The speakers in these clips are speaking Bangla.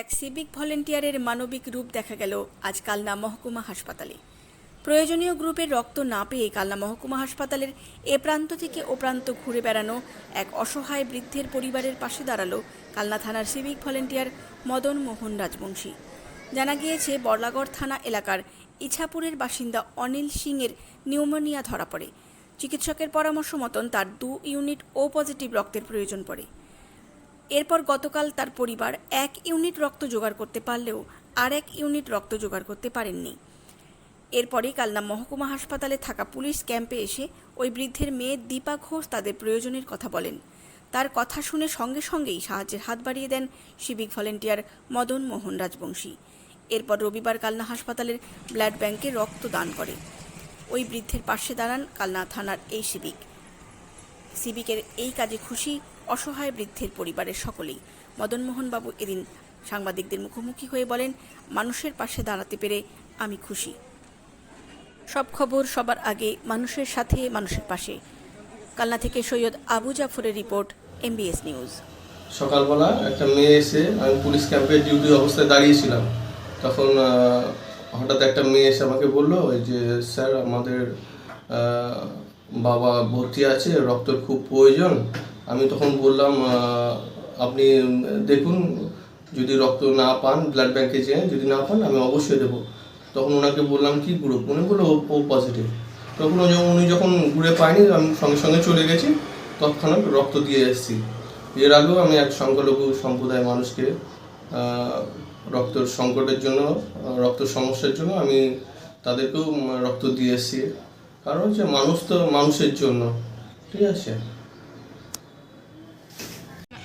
এক সিভিক ভলেন্টিয়ারের মানবিক রূপ দেখা গেল আজ কালনা মহকুমা হাসপাতালে। প্রয়োজনীয় গ্রুপের রক্ত না পেয়ে কালনা মহকুমা হাসপাতালের এ প্রান্ত থেকে ও প্রান্ত ঘুরে বেড়ানো এক অসহায় বৃদ্ধের পরিবারের পাশে দাঁড়াল কালনা থানার সিভিক ভলেন্টিয়ার মদন মোহন রাজবংশী। জানা গিয়েছে, বর্লাগড় থানা এলাকার ইছাপুরের বাসিন্দা অনিল সিংয়ের নিউমোনিয়া ধরা পড়ে। চিকিৎসকের পরামর্শ মতন তার দু ইউনিট ও পজিটিভ রক্তের প্রয়োজন পড়ে। এরপর গতকাল তার পরিবার এক ইউনিট রক্ত জোগাড় করতে পারলেও আর এক ইউনিট রক্ত জোগাড় করতে পারেননি। এরপরই কালনা মহকুমা হাসপাতালে থাকা পুলিশ ক্যাম্পে এসে ওই বৃদ্ধের মেয়ে দীপা ঘোষ তাদের প্রয়োজনের কথা বলেন। তার কথা শুনে সঙ্গে সঙ্গেই সাহায্যের হাত বাড়িয়ে দেন সিভিক ভলেন্টিয়ার মদন মোহন রাজবংশী। এরপর রবিবার কালনা হাসপাতালের ব্লাড ব্যাংকে রক্ত দান করে। ওই বৃদ্ধের পাশে দাঁড়ান কালনা থানার এই সিভিক। সিভিকের এই কাজে খুশি অসহায় বৃদ্ধের পরিবারের সকলেই। মদনমোহনবাবু এদিন সাংবাদিকদের মুখোমুখি হয়ে বলেন, মানুষের পাশে দাঁড়াতে পেরে আমি খুশি। সব খবর সবার আগে মানুষের সাথে মানুষের পাশে। কালনা থেকে সৈয়দ আবু জাফরের রিপোর্ট, এমবিএস নিউজ। সকালবেলা একটা মেয়ে এসে আমি পুলিশ ক্যাম্পে ডিউটি অবস্থায় দাঁড়িয়েছিলাম। তখন হঠাৎ একটা মেয়ে এসে আমাকে বলল যে স্যার, আমাদের বাবা ভর্তি আছে, রক্তের খুব প্রয়োজন। আমি তখন বললাম আপনি দেখুন, যদি রক্ত না পান ব্লাড ব্যাঙ্কে যেয়ে যদি না পান, আমি অবশ্যই দেবো। তখন ওনাকে বললাম, কি গ্রুপ উনি বলল ও পজিটিভ তখন উনি যখন ঘুরে পায়নি, আমি সঙ্গে সঙ্গে চলে গেছি, তৎক্ষণাৎ রক্ত দিয়ে এসেছি। এর আগেও আমি এক সংখ্যালঘু সম্প্রদায়ের মানুষকে রক্তের সংকটের জন্য, রক্ত সমস্যার জন্য আমি তাদেরকেও রক্ত দিয়ে এসেছি। কারণ হচ্ছে, মানুষ তো মানুষের জন্য, ঠিক আছে?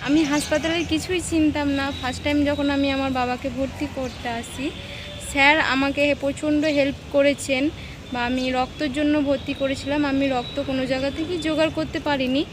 আমি হাসপাতালের কিছুই চিনতাম না। ফার্স্ট টাইম যখন আমি আমার বাবাকে ভর্তি করতে আসি, স্যার আমাকে প্রচণ্ড হেল্প করেছেন বা আমি রক্তর জন্য ভর্তি করেছিলাম। আমি রক্ত কোনো জায়গা থেকে জোগাড় করতে পারিনি।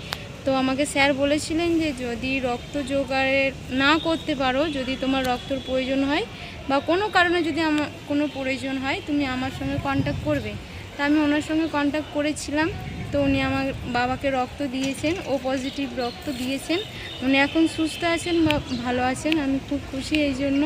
তো আমাকে স্যার বলেছিলেন যে, যদি রক্ত জোগাড়ের না করতে পারো, যদি তোমার রক্তর প্রয়োজন হয় বা কোনো কারণে যদি আমার কোনো প্রয়োজন হয়, তুমি আমার সঙ্গে কন্ট্যাক্ট করবে। তা আমি ওনার সঙ্গে কন্ট্যাক্ট করেছিলাম। তো উনি আমার বাবাকে রক্ত দিয়েছেন, ও পজিটিভ রক্ত দিয়েছেন। উনি এখন সুস্থ আছেন বা ভালো আছেন, আমি খুব খুশি এই জন্য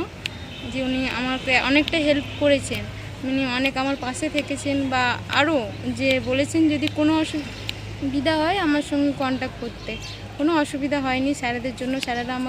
যে উনি আমাকে অনেকটা হেল্প করেছেন। উনি অনেক আমার পাশে থেকেছেন বা আরও যে বলেছেন যদি কোনো অসুবিধা হয় আমার সঙ্গে কন্ট্যাক্ট করতে। কোনো অসুবিধা হয়নি, স্যারেদের জন্য স্যারেরা আমাকে